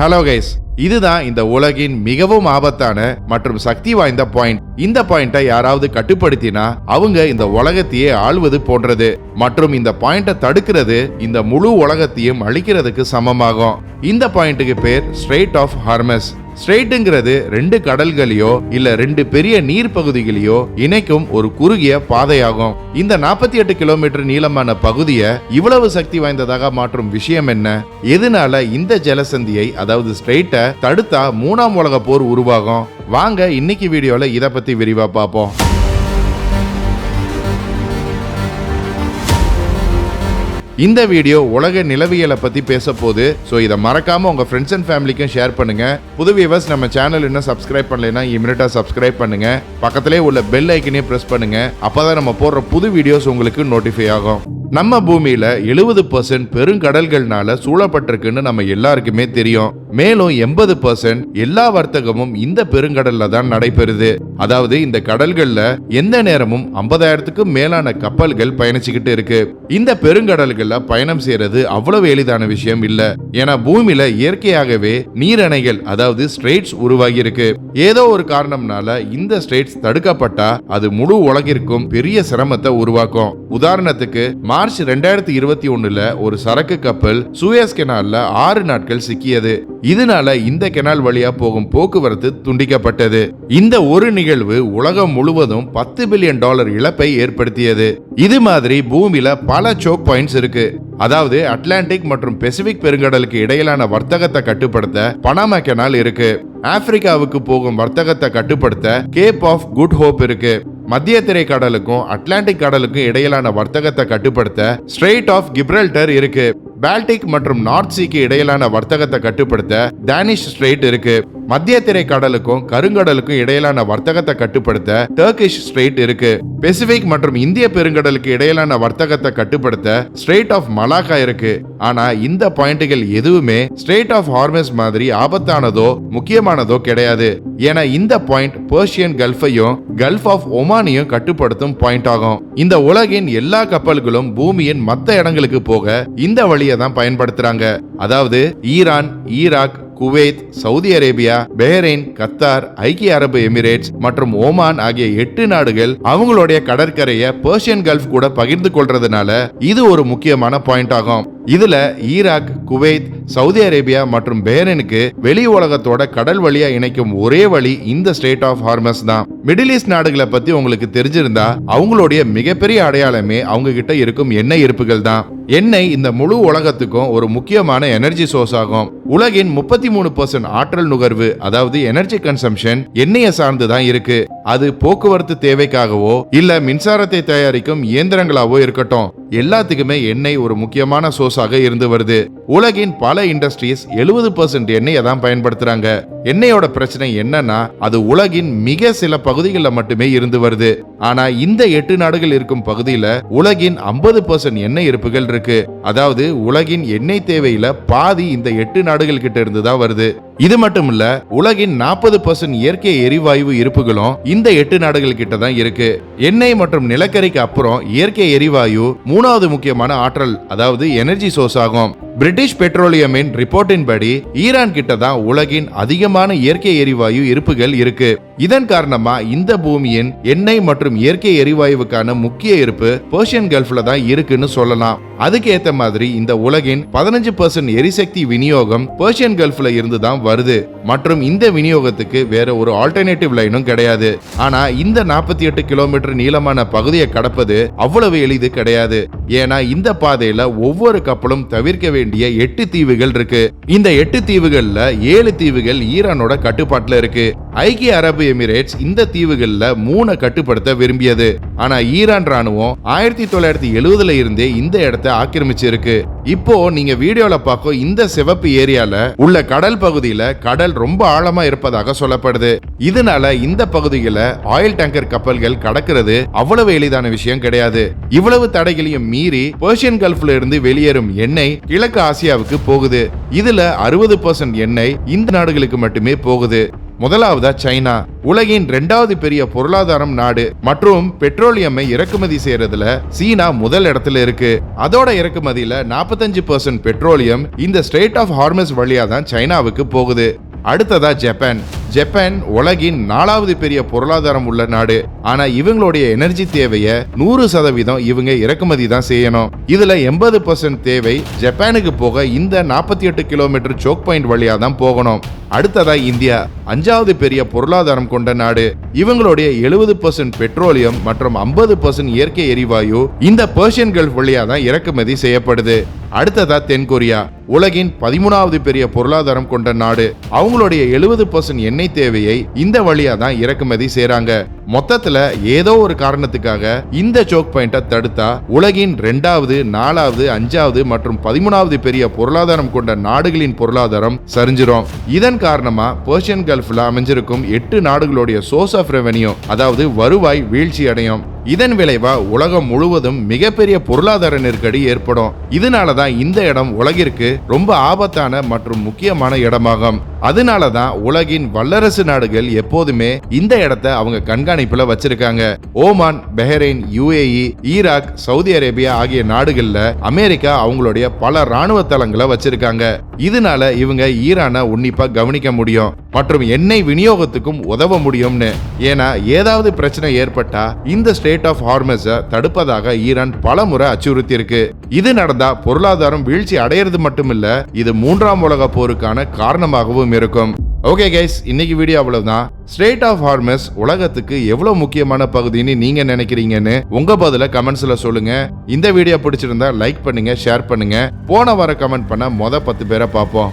Hello guys இதுதான் இந்த உலகின் மிகவும் ஆபத்தான மற்றும் சக்தி வாய்ந்த பாயிண்ட் இந்த பாயிண்டை யாராவது கட்டுப்படுத்தினா அவங்க இந்த உலகத்தையே ஆள்வது போன்றது. மற்றும் இந்த பாயிண்டை தடுக்கிறது இந்த முழு உலகத்தையும் அழிக்கிறதுக்கு சமமாகும். இந்த பாயிண்ட்டுக்கு பேர் ஸ்ட்ரெயிட் ஆஃப் ஹார்மஸ் ஸ்ட்ரெயிட்டுங்கிறது ரெண்டு கடல்களையோ இல்ல ரெண்டு பெரிய நீர் பகுதிகளையோ இணைக்கும் ஒரு குறுகிய பாதையாகும். இந்த நாற்பத்தி எட்டு கிலோமீட்டர் நீளமான பகுதியை இவ்வளவு சக்தி வாய்ந்ததாக மாற்றும் விஷயம் என்ன? எதனால இந்த ஜலசந்தியை அதாவது ஸ்ட்ரெயிட்டை தடுத்தா மூணாம் உலக போர் உருவாகும்? வாங்க இன்னைக்கு வீடியோல இதை பத்தி விரிவா பார்ப்போம். இந்த வீடியோ உலக நிலவியலை பத்தி பேச போகுது ஸோ இதை மறக்காம உங்க ஃப்ரெண்ட்ஸ் அண்ட் ஃபேமிலிக்கும் ஷேர் பண்ணுங்க. புது வியூவர்ஸ் நம்ம சேனல் இன்னும் சப்ஸ்கிரைப் பண்ணலைன்னா இமிடியா சப்ஸ்கிரைப் பண்ணுங்க. பக்கத்திலே உள்ள பெல் ஐக்கனே பிரஸ் பண்ணுங்க. அப்பதான் நம்ம போடுற புது வீடியோஸ் உங்களுக்கு நோட்டிஃபை ஆகும். நம்ம பூமியில எழுபது பர்சன்ட் பெருங்கடல்கள்னால சூழப்பட்டிருக்குன்னு நம்ம எல்லாருக்குமே தெரியும். மேலும் எண்பது பர்சன்ட் எல்லா வர்த்தகமும் இந்த பெருங்கடல்ல தான் நடைபெறுது. அதாவது இந்த கடல்கள்ல எந்த நேரமும் ஐம்பதாயிரத்துக்கும் மேலான கப்பல்கள் பயணிச்சுக்கிட்டு இருக்கு. இந்த பெருங்கடல்கள்ல பயணம் செய்யறது அவ்வளவு எளிதான விஷயம் இல்ல. ஏன்னா பூமியில இயற்கையாகவே நீரணைகள் அதாவது ஸ்ட்ரெயிட்ஸ் உருவாகி இருக்கு ஏதோ ஒரு காரணம்னால இந்த ஸ்ட்ரெயிட்ஸ் தடுக்கப்பட்டா அது முழு உலகிற்கும் பெரிய சிரமத்தை உருவாக்கும். உதாரணத்துக்கு மார்ச் ரெண்டாயிரத்தி இருபத்தி ஒண்ணுல ஒரு சரக்கு கப்பல் சூயஸ் கெனால்ல ஆறு நாட்கள் சிக்கியது. இதனால இந்த கெனால் வழியா போகும் போக்குவரத்து துண்டிக்கப்பட்டது. இந்த ஒரு நிகழ்வு உலகம் முழுவதும் பத்து பில்லியன் டாலர் இழப்பை ஏற்படுத்தியது. இது மாதிரி பூமியில பல சோக் பாயிண்ட்ஸ் இருக்கு. அதாவது அட்லாண்டிக் மற்றும் பெசிபிக் பெருங்கடலுக்கு இடையிலான வர்த்தகத்தை கட்டுப்படுத்த பனாமா கெனால் இருக்கு. ஆப்பிரிக்காவுக்கு போகும் வர்த்தகத்தை கட்டுப்படுத்த கேப் ஆஃப் குட் ஹோப் இருக்கு. மத்திய திரை கடலுக்கும் அட்லாண்டிக் கடலுக்கும் இடையிலான வர்த்தகத்தை கட்டுப்படுத்த ஸ்ட்ரெயிட் ஆஃப் கிப்ரல்டர் இருக்கு. பால்டிக் மற்றும் நார்த் சீக்கு இடையிலான வர்த்தகத்தை கட்டுப்படுத்த டேனிஷ் ஸ்ட்ரெயிட் இருக்கு. மத்திய திரை கடலுக்கும் கருங்கடலுக்கும் இடையிலான வர்த்தகத்தை கட்டுப்படுத்த டர்கிஷ் ஸ்ட்ரெயிட் இருக்கு. பெசிபிக் மற்றும் இந்திய பெருங்கடலுக்கு இடையிலான வர்த்தகத்தை கட்டுப்படுத்த ஸ்ட்ரெயிட் ஆஃப் மலாக்கா இருக்கு. ஆனா இந்த பாயிண்ட்டுகள் எதுவுமே ஸ்ட்ரெயிட் ஆஃப் ஹார்மஸ் மாதிரி ஆபத்தானதோ முக்கியமானதோ கிடையாது. ஏன்னா இந்த பாயிண்ட் பர்ஷியன் கல்ஃபையும் கல்ஃப் ஆஃப் ஒமானையும் கட்டுப்படுத்தும் பாயிண்ட் ஆகும். இந்த உலகின் எல்லா கப்பல்களும் பூமியின் மத்த இடங்களுக்கு போக இந்த வழியை தான் பயன்படுத்துறாங்க. அதாவது Iran Iraq Kuwait Saudi Arabia Bahrain Qatar ஐக்கிய அரபு எமிரேட்ஸ் மற்றும் ஓமான் ஆகிய எட்டு நாடுகள் அவங்களுடைய கடற்கரையை பர்ஷியன் கல்ஃப் கூட பகிர்ந்து கொள்றதுனால இது ஒரு முக்கியமான பாயிண்ட் ஆகும். இதுல ஈராக் குவைத் சவுதி அரேபியா மற்றும் பேரனுக்கு வெளி உலகத்தோட கடல் வழியா இணைக்கும் ஒரே வழி இந்த ஸ்டேட் ஆஃப் ஹார்மஸ் தான். மிடில் ஈஸ்ட் நாடுகளை பத்தி உங்களுக்கு தெரிஞ்சிருந்தா அவங்களுடைய மிகப்பெரிய அடையாளமே அவங்க கிட்ட இருக்கும் எண்ணெய் இருப்புகள் தான். எண்ணெய் இந்த முழு உலகத்துக்கும் ஒரு முக்கியமான எனர்ஜி சோர்ஸ் ஆகும். உலகின் முப்பத்தி மூணு பர்சன்ட் ஆற்றல் நுகர்வு அதாவது எனர்ஜி கன்சம்ஷன் எண்ணெயை சார்ந்து தான் இருக்கு. அது போக்குவரத்து தேவைக்காகவோ இல்ல மின்சாரத்தை தயாரிக்கும் இயந்திரங்களாவோ இருக்கட்டும். எல்லாத்துக்குமே எண்ணெய் ஒரு முக்கியமான சோர்ஸாக இருந்து வருது. உலகின் பல இண்டஸ்ட்ரீஸ் எழுபது பர்சன்ட் எண்ணெயை தான் பயன்படுத்துறாங்க. எண்ணெயோட பிரச்சனை என்னன்னா அது உலகின் மிக சில பகுதிகளில் மட்டுமே இருந்து வருது. ஆனா இந்த எட்டு நாடுகள் இருக்கும் பகுதியில உலகின் ஐம்பது பர்சன்ட் எண்ணெய் இருப்புகள் இருக்கு. அதாவது உலகின் எண்ணெய் தேவையில பாதி இந்த எட்டு நாடுகள் கிட்ட இருந்து தான் வருது. இது மட்டும் இல்ல உலகின் நாற்பது பர்சன்ட் இயற்கை எரிவாயு இருப்புகளும் இந்த எட்டு நாடுகள் கிட்ட தான் இருக்கு. எண்ணெய் மற்றும் நிலக்கரிக்கு அப்புறம் இயற்கை எரிவாயு மூணாவது முக்கியமான ஆற்றல் அதாவது எனர்ஜி சோர்ஸ் ஆகும். பிரிட்டிஷ் பெட்ரோலியமின் ரிப்போர்ட்டின் படி ஈரான் கிட்ட தான் உலகின் அதிகமான இயற்கை எரிவாயு இருப்புகள் இருக்கு. இதன் காரணமா இந்த பூமியின் எண்ணெய் மற்றும் இயற்கை எரிவாயுவுக்கான முக்கிய இருப்பு பர்ஷியன் கல்ஃப்ல தான் இருக்குன்னு சொல்லலாம். அதுக்கு ஏத்த மாதிரி இந்த உலகின் பதினஞ்சு பர்சன்ட் எரிசக்தி விநியோகம் பர்ஷியன் கல்ஃப்ல இருந்து தான் வருது. மற்றும் இந்த விநியோகத்துக்கு வேற ஒரு ஆல்டர்னேட்டிவ் லைனும் கிடையாது. ஆனா இந்த நாற்பத்தி எட்டு கிலோமீட்டர் நீளமான பகுதியை கடப்பது அவ்வளவு எளிது கிடையாது. ஏன்னா இந்த பாதையில ஒவ்வொரு கப்பலும் தவிர்க்க வேண்டிய எட்டு தீவுகள் இருக்கு. இந்த எட்டு தீவுகள்ல ஏழு தீவுகள் ஈரானோட கட்டுப்பாட்டுல இருக்கு. ஐக்கிய அரபு எமிரேட்ஸ் இந்த தீவுகளில் மூணை கட்டுப்படுத்த விரும்பியது. ஆனா ஈரான் ராணுவம் ஆயிரத்தி தொள்ளாயிரத்தி எழுவதுல இருந்தே இந்த இடத்தை ஆக்கிரமிச்சு இருக்கு இப்போ நீங்க வீடியோல பார்க்க இந்த சிவப்பு ஏரியால உள்ள கடல் பகுதியில கடல் ரொம்ப ஆழமா இருப்பதாக சொல்லப்படுது. இதனால இந்த பகுதியில ஆயில் டேங்கர் கப்பல்கள் கடக்கிறது அவ்வளவு எளிதான விஷயம் கிடையாது. இவ்வளவு தடைகளையும் மீறி பெர்ஷியன் கல்ஃப்ல இருந்து வெளியேறும் எண்ணெய் கிழக்கு ஆசியாவுக்கு போகுது. இதுல அறுபது பர்சன்ட் எண்ணெய் இந்த நாடுகளுக்கு மட்டுமே போகுது. முதலாவதா சைனா. உலகின் இரண்டாவது பெரிய பொருளாதாரம் நாடு மற்றும் பெட்ரோலியமை இறக்குமதி செய்யறதுல சீனா முதல் இடத்துல இருக்கு. அதோட இறக்குமதியில 45% பெட்ரோலியம் இந்த ஸ்ட்ரெயிட் ஆஃப் ஹார்மஸ் வழியா தான் சைனாவுக்கு போகுது. அடுத்ததா ஜப்பான். ஜப்பான் உலகின் நாலாவது பெரிய பொருளாதாரம் உள்ள நாடு. ஆனா இவங்களுடைய எனர்ஜி தேவையை நூறு சதவீதம் இவங்க இறக்குமதி தான் செய்யணும். இதுல எண்பது பர்சன்ட் தேவை ஜப்பானுக்கு போக இந்த நாற்பத்தி எட்டு கிலோமீட்டர் சோக் பாயிண்ட் வழியா தான் போகணும். அடுத்ததா இந்தியா. அஞ்சாவது பெரிய பொருளாதாரம் கொண்ட நாடு. இவங்களுடைய எழுபது பர்சன்ட் பெட்ரோலியம் மற்றும் ஐம்பது பர்சன்ட் இயற்கை எரிவாயு இந்த பர்ஷியன் கல்ஃப் வழியா தான் இறக்குமதி செய்யப்படுது. அடுத்ததா தென்கொரியா உலகின் பதிமூணாவது பெரிய பொருளாதாரம் கொண்ட நாடு. அவங்களுடைய எழுபது பர்சன்ட் எண்ணெய் தேவையை இந்த வழியா தான் இறக்குமதி செய்றாங்க. மொத்தத்துல ஏதோ ஒரு காரணத்துக்காக இந்த சோக் பாயிண்ட தடுத்தா உலகின் ரெண்டாவது நாலாவது அஞ்சாவது மற்றும் பதிமூணாவது பெரிய பொருளாதாரம் கொண்ட நாடுகளின் பொருளாதாரம் சரிஞ்சிரும். இதன் காரணமா பர்ஷியன் கல்ஃப்ல அமைஞ்சிருக்கும் எட்டு நாடுகளுடைய சோர்ஸ் ஆஃப் ரெவென்யூ அதாவது வருவாய் வீழ்ச்சி அடையும் இதன் விளைவா உலகம் முழுவதும் மிகப்பெரிய பொருளாதார நெருக்கடி ஏற்படும். இதனால தான் இந்த இடம் உலகிற்கு ரொம்ப ஆபத்தான மற்றும் முக்கியமான இடமாகும். அதனால தான் உலகின் வல்லரசு நாடுகள் எப்போதுமே இந்த இடத்தை அவங்க கண்காணிப்புல வச்சிருக்காங்க. Oman Bahrain UAE Iraq Saudi Arabia ஆகிய நாடுகள்ல அமெரிக்கா அவங்களுடைய பல ராணுவ தளங்களை வச்சிருக்காங்க. இதனால இவங்க ஈரானை உன்னிப்பா கவனிக்க முடியும். மற்றும் எண்ணெய் விநியோகத்துக்கும் உதவ முடியும்னு. ஏன்னா ஏதாவது பிரச்சனை ஏற்பட்டா இந்த ஸ்டேட் ஆஃப் ஹார்மஸ தடுப்பதாக ஈரான் பல முறை அச்சுறுத்தி இருக்கு இது நடந்தா பொருளாதாரம் வீழ்ச்சி அடையிறது மட்டுமில்ல இது மூன்றாம் உலக போருக்கான காரணமாகவும் இருக்கும். ஓகே கைஸ் இன்னைக்கு வீடியோ அவ்வளவுதான் ஸ்டேட் ஆஃப் ஹார்மஸ் உலகத்துக்கு எவ்வளவு முக்கியமான பகுதின்னு நீங்க நினைக்கிறீங்கன்னு உங்க பதில கமெண்ட்ஸ்ல சொல்லுங்க. இந்த வீடியோ பிடிச்சிருந்தா லைக் பண்ணுங்க ஷேர் பண்ணுங்க. போன வார கமெண்ட் பண்ண மொத பத்து பேரை பார்ப்போம்.